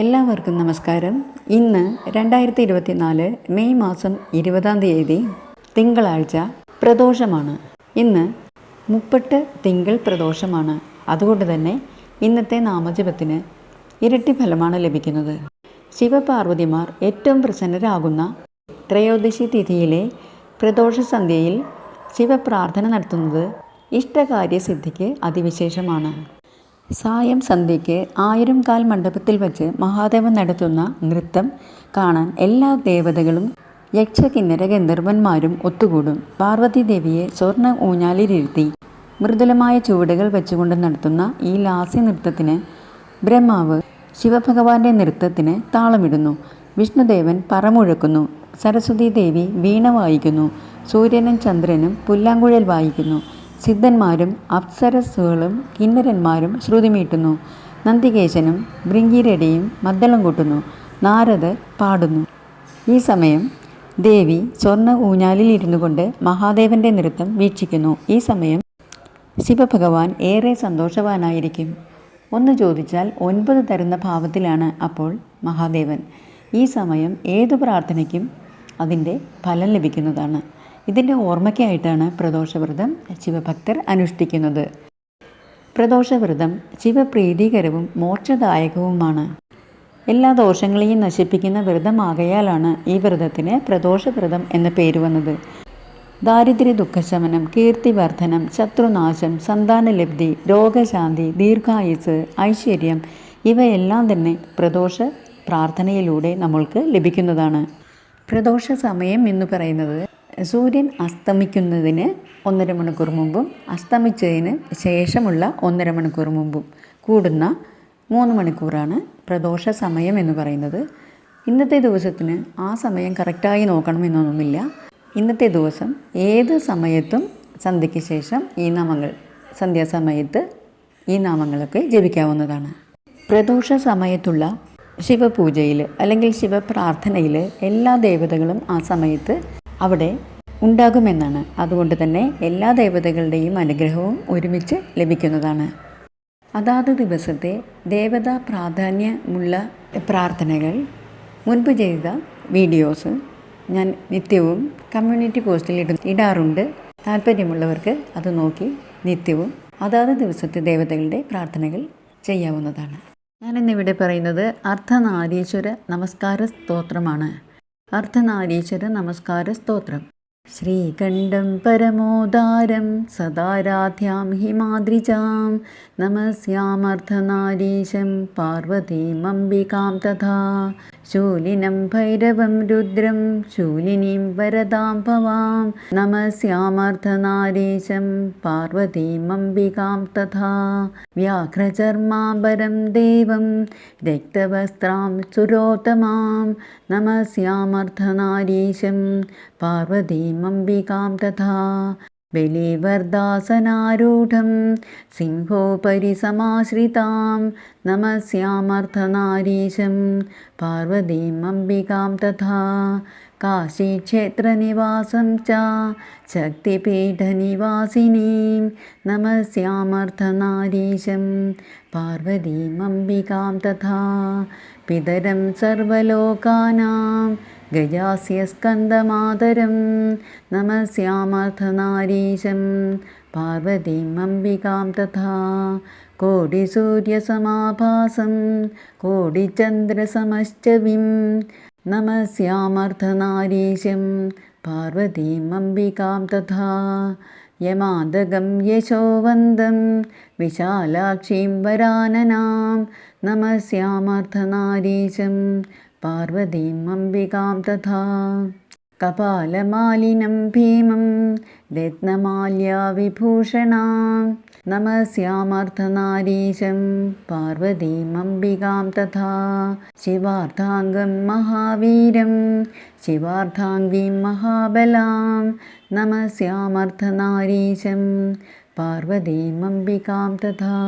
എല്ലാവർക്കും നമസ്കാരം. ഇന്ന് രണ്ടായിരത്തി ഇരുപത്തിനാല് മെയ് മാസം ഇരുപതാം തീയതി തിങ്കളാഴ്ച പ്രദോഷമാണ്. ഇന്ന് മുപ്പട്ട് തിങ്കൾ പ്രദോഷമാണ്. അതുകൊണ്ട് തന്നെ ഇന്നത്തെ നാമജപത്തിന് ഇരട്ടി ഫലമാണ് ലഭിക്കുന്നത്. ശിവപാർവതിമാർ ഏറ്റവും പ്രസന്നരാകുന്ന ത്രയോദശി തിഥിയിലെ പ്രദോഷ സന്ധ്യയിൽ ശിവപ്രാർത്ഥന നടത്തുന്നത് ഇഷ്ടകാര്യസിദ്ധിക്ക് അതിവിശേഷമാണ്. സായം സന്ധ്യയ്ക്ക് ആയിരം കാൽ മണ്ഡപത്തിൽ വച്ച് മഹാദേവൻ നടത്തുന്ന നൃത്തം കാണാൻ എല്ലാ ദേവതകളും യക്ഷകിന്നര ഗന്ധർവന്മാരും ഒത്തുകൂടും. പാർവതി ദേവിയെ സ്വർണ ഊഞ്ഞാലിലിരുത്തി മൃദുലമായ ചുവടുകൾ വെച്ചുകൊണ്ട് നടത്തുന്ന ഈ ലാസ്യ നൃത്തത്തിന് ബ്രഹ്മാവ് ശിവഭഗവാന്റെ നൃത്തത്തിന് താളമിടുന്നു. വിഷ്ണുദേവൻ പറമുഴക്കുന്നു. സരസ്വതി ദേവി വീണ വായിക്കുന്നു. സൂര്യനും ചന്ദ്രനും പുല്ലാങ്കുഴൽ വായിക്കുന്നു. സിദ്ധന്മാരും അപ്സരസ്സുകളും കിന്നരന്മാരും ശ്രുതിമീട്ടുന്നു. നന്ദികേശനും ബൃങ്കിരടിയും മദ്ദളം കൂട്ടുന്നു. നാരദർ പാടുന്നു. ഈ സമയം ദേവി സ്വർണ ഊഞ്ഞാലിൽ ഇരുന്നു കൊണ്ട് മഹാദേവന്റെ നൃത്തം വീക്ഷിക്കുന്നു. ഈ സമയം ശിവഭഗവാൻ ഏറെ സന്തോഷവാനായിരിക്കും. ഒന്ന് ചോദിച്ചാൽ ഒൻപത് തരുന്ന ഭാവത്തിലാണ് അപ്പോൾ മഹാദേവൻ. ഈ സമയം ഏതു പ്രാർത്ഥനയ്ക്കും അതിന്റെ ഫലം ലഭിക്കുന്നതാണ്. ഇതിന്റെ ഓർമ്മയ്ക്കായിട്ടാണ് പ്രദോഷവ്രതം ശിവഭക്തർ അനുഷ്ഠിക്കുന്നത്. പ്രദോഷവ്രതം ശിവപ്രീതികരവും മോക്ഷദായകവുമാണ്. എല്ലാ ദോഷങ്ങളെയും നശിപ്പിക്കുന്ന വ്രതമാകയാലാണ് ഈ വ്രതത്തിന് പ്രദോഷവ്രതം എന്ന പേര് വന്നത്. ദാരിദ്ര്യ ദുഃഖശമനം കീർത്തിവർദ്ധനം ശത്രുനാശം സന്താനലബ്ധി രോഗശാന്തി ദീർഘായുസ് ഐശ്വര്യം ഇവയെല്ലാം തന്നെ പ്രദോഷ പ്രാർത്ഥനയിലൂടെ നമ്മൾക്ക് ലഭിക്കുന്നതാണ്. പ്രദോഷ സമയം എന്ന് പറയുന്നത് സൂര്യൻ അസ്തമിക്കുന്നതിന് ഒന്നര മണിക്കൂർ മുമ്പും അസ്തമിച്ചതിന് ശേഷമുള്ള ഒന്നര മണിക്കൂർ മുമ്പും കൂടുന്ന മൂന്ന് മണിക്കൂറാണ് പ്രദോഷ സമയം എന്ന് പറയുന്നത്. ഇന്നത്തെ ദിവസത്തിന് ആ സമയം കറക്റ്റായി നോക്കണമെന്നൊന്നുമില്ല. ഇന്നത്തെ ദിവസം ഏത് സമയത്തും സന്ധ്യയ്ക്ക് ശേഷം ഈ നാമങ്ങൾ സന്ധ്യാസമയത്ത് ഈ നാമങ്ങളൊക്കെ ജപിക്കാവുന്നതാണ്. പ്രദോഷ സമയത്തുള്ള ശിവപൂജയിൽ അല്ലെങ്കിൽ ശിവപ്രാർത്ഥനയിൽ എല്ലാ ദേവതകളും ആ സമയത്ത് അവിടെ ഉണ്ടാകുമെന്നാണ്. അതുകൊണ്ട് തന്നെ എല്ലാ ദേവതകളുടെയും അനുഗ്രഹവും ഒരുമിച്ച് ലഭിക്കുന്നതാണ്. അതാത് ദിവസത്തെ ദേവതാ പ്രാധാന്യമുള്ള പ്രാർത്ഥനകൾ മുൻപ് ചെയ്ത വീഡിയോസ് ഞാൻ നിത്യവും കമ്മ്യൂണിറ്റി പോസ്റ്റിൽ ഇട ഇടാറുണ്ട്. താല്പര്യമുള്ളവർക്ക് അത് നോക്കി നിത്യവും അതാത് ദിവസത്തെ ദേവതകളുടെ പ്രാർത്ഥനകൾ ചെയ്യാവുന്നതാണ്. ഞാനിന്നിവിടെ പറയുന്നത് അർദ്ധനാരീശ്വര നമസ്കാര സ്തോത്രമാണ്. അർദ്ധനാരീശ്വര നമസ്കാര സ്തോത്രം. ശ്രീകണ്ഠം പരമോദാരം സദാരാധ്യാം ഹിമാദ്രിജാം നമസ്യാമർദ്ധനാരീശം പാർവതീമംബികാം തഥാ ശൂലിനം ഭൈരവം രുദ്രം ശൂലിനീം വരദാം ഭവാം നമസ്യാമർദ്ധനാരീശം പാർവതീമംബികാം തഥാ. വ്യാഘ്രചർമാംബരം ദേവം രക്തവസ്ത്രാം സുരോത്തമാം. നമസ്യാമർദ്ധനാരീശം പാർവതീമംബികാം തഥാ. സമാശ്രിതാം നമസ്യാമർദ്ധനാരീശം പാർവതീമംബികാം തഥാ കാശീക്ഷേത്രനിവാസം ച ശക്തിപീഠനിവാസിനീം നമസ്യാമർദ്ധനാരീശം പാർവതീമംബികാം തഥാ പിതരം സർവലോകാനാം ഗജാസ്യ സ്കന്ദമാതരം നമസ്യാമർദ്ധനാരീശം പാർവതീമംബികാം തഥാ. കോടിസൂര്യസമാഭാസം കോടിചന്ദ്രസമശ്ചവിം നമസ്യാമർദ്ധനാരീശം പാർവതീമംബികാം തഥാ. യമാദകം യശോവന്തം വിശാലാക്ഷീം വരാനനാം. നമസ്യാമർദ്ധനാരീശം പാർവതീമംബികാം തഥാ. कपालमालिनं भीमं रत्नमाल्या विभूषणां। नमस्यामर्थनारीशं पार्वतीमम्बिकां तथा शिवार्थाङ्गं महावीरं शिवार्थाङ्गीं महाबलां। नमस्यामर्थनारीशं पार्वतीमम्बिकां तथा।